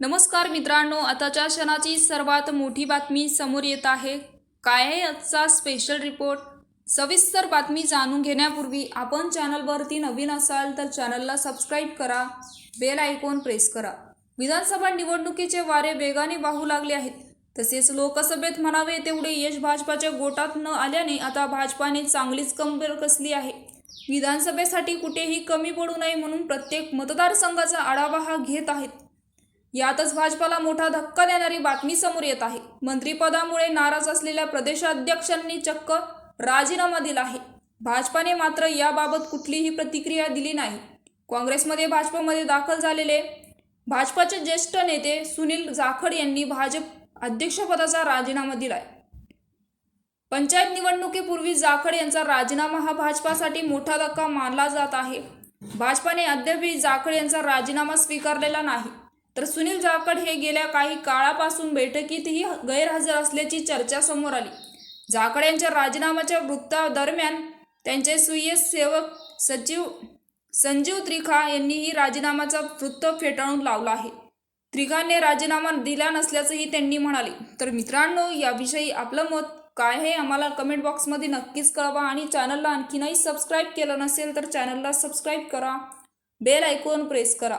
नमस्कार मित्रांनो आताच्या क्षणाची सर्वात मोठी बातमी समोर येत आहे. काय आहे आजचा स्पेशल रिपोर्ट सविस्तर बातमी जाणून घेण्यापूर्वी आपण चॅनलवरती नवीन असाल तर चॅनलला सबस्क्राईब करा बेल आयकॉन प्रेस करा. विधानसभा निवडणुकीचे वारे वेगाने वाहू लागले आहेत. तसेच लोकसभेत म्हणावे तेवढे यश भाजपाच्या गोटात न आल्याने आता भाजपाने चांगलीच कंबर कसली आहे. विधानसभेसाठी कुठेही कमी पडू नये म्हणून प्रत्येक मतदारसंघाचा आढावा हा घेत आहेत. यातच भाजपाला मोठा धक्का देणारी बातमी समोर येत आहे. मंत्रिपदामुळे नाराज असलेल्या प्रदेशाध्यक्षांनी चक्क राजीनामा दिला आहे. भाजपाने मात्र याबाबत कुठलीही प्रतिक्रिया दिली नाही. काँग्रेसमध्ये भाजपमध्ये दाखल झालेले भाजपाचे ज्येष्ठ नेते सुनील जाखड यांनी भाजप अध्यक्षपदाचा राजीनामा दिलाय. पंचायत निवडणुकीपूर्वी जाखड यांचा राजीनामा हा भाजपासाठी मोठा धक्का मानला जात आहे. भाजपाने अद्यापही जाखड यांचा राजीनामा स्वीकारलेला नाही. तर सुनील जाखड हे गेल्या काही काळापासून बैठकीतही गैरहजर असल्याची चर्चा समोर आली. जाखड यांच्या राजीनाम्याच्या वृत्तादरम्यान त्यांचे स्वीय सेवक सचिव संजीव त्रिखा यांनीही राजीनाम्याचा वृत्त फेटाळून लावला आहे. त्रिखाने राजीनामा दिला नसल्याचंही त्यांनी म्हणाले. तर मित्रांनो याविषयी आपलं मत काय आहे? आम्हाला कमेंट बॉक्समध्ये नक्कीच कळवा आणि चॅनलला आणखीनही सबस्क्राईब केलं नसेल तर चॅनलला सबस्क्राईब करा. बेल आयकॉन प्रेस करा.